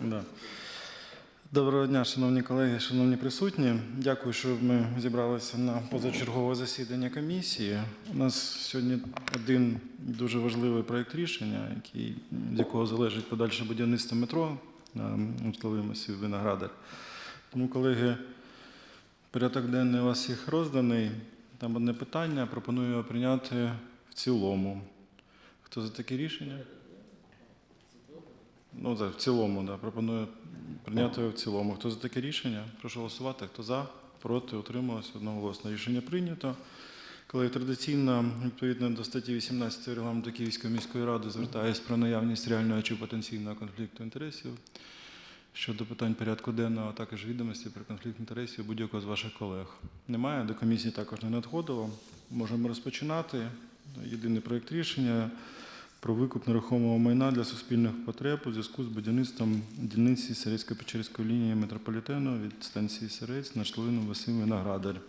Да. Доброго дня, шановні колеги, шановні присутні. Дякую, що ми зібралися на позачергове засідання комісії. У нас сьогодні один дуже важливий проєкт рішення, який, від якого залежить подальше будівництво метро на масив Виноградар. Тому, колеги, порядок денний у вас всіх розданий. Там одне питання. Пропоную його прийняти в цілому. Хто за таке рішення? Ну, так, в цілому, да. Пропоную прийняти в цілому. Хто за таке рішення? Прошу голосувати. Хто за, проти, утрималось одноголосно. Рішення прийнято. Коли традиційно, відповідно до статті 18 регламенту Київської міської ради, звертаюся про наявність реального чи потенційного конфлікту інтересів щодо питань порядку денного, а також відомості про конфлікт інтересів будь-якого з ваших колег. Немає, до комісії також не надходило. Можемо розпочинати. Єдиний проєкт рішення про викуп нерухомого майна для суспільних потреб у зв'язку з будівництвом дільниці Сирецько-Печерської лінії метрополітену від станції Сирець на Шлину Василь Виноградар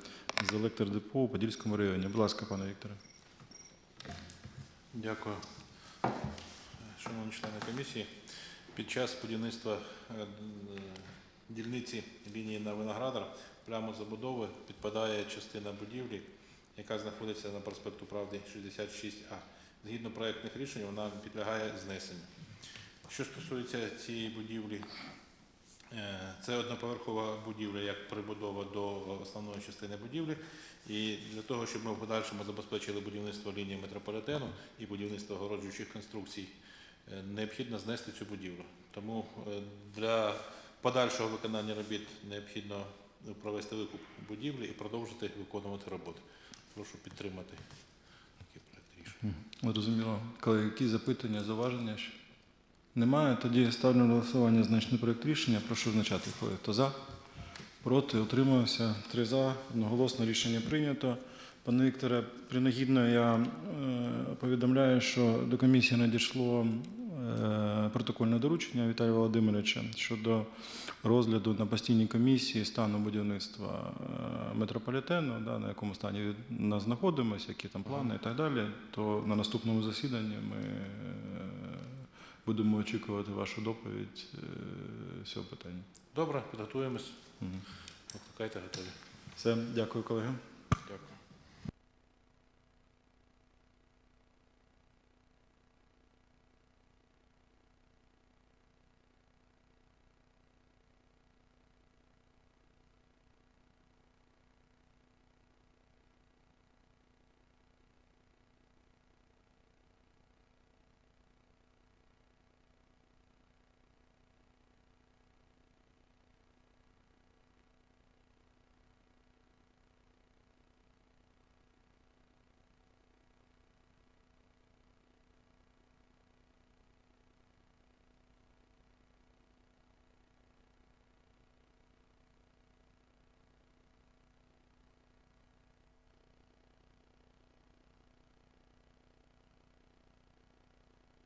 з електродепо у Подільському районі. Будь ласка, пане Вікторе. Дякую. Шановні члени комісії, під час будівництва е, дільниці лінії на Виноградар прямо забудови підпадає частина будівлі, яка знаходиться на проспекту Правди 66А. Згідно проектних рішень, вона підлягає знесенню. Що стосується цієї будівлі, Е, Це одноповерхова будівля як прибудова до основної частини будівлі. І для того, щоб ми в подальшому забезпечили будівництво лінії метрополітену і будівництво огороджуючих конструкцій, е, необхідно знести цю будівлю. Тому е, для подальшого виконання робіт необхідно провести викуп будівлі і продовжити виконувати роботи. Прошу підтримати. Зрозуміло. Коли які запитання, зауваження? ще? Немає. Тоді ставлю на голосування значний проєкт рішення. Прошу визначати. коли Хто за? Проти? Утримався? Три за. Одноголосно рішення прийнято. Пане Вікторе, принагідно я е, повідомляю, що до комісії надійшло протокольне доручення Віталія Володимировича щодо розгляду на постійній комісії стану будівництва е, метрополітену, да, на якому стані нас знаходимося, які там плани і так далі. То на наступному засіданні ми е, будемо очікувати вашу доповідь е, з цього питання. Добре, підготуємось. Мгм. Викликайте готові. Все, дякую, колеги.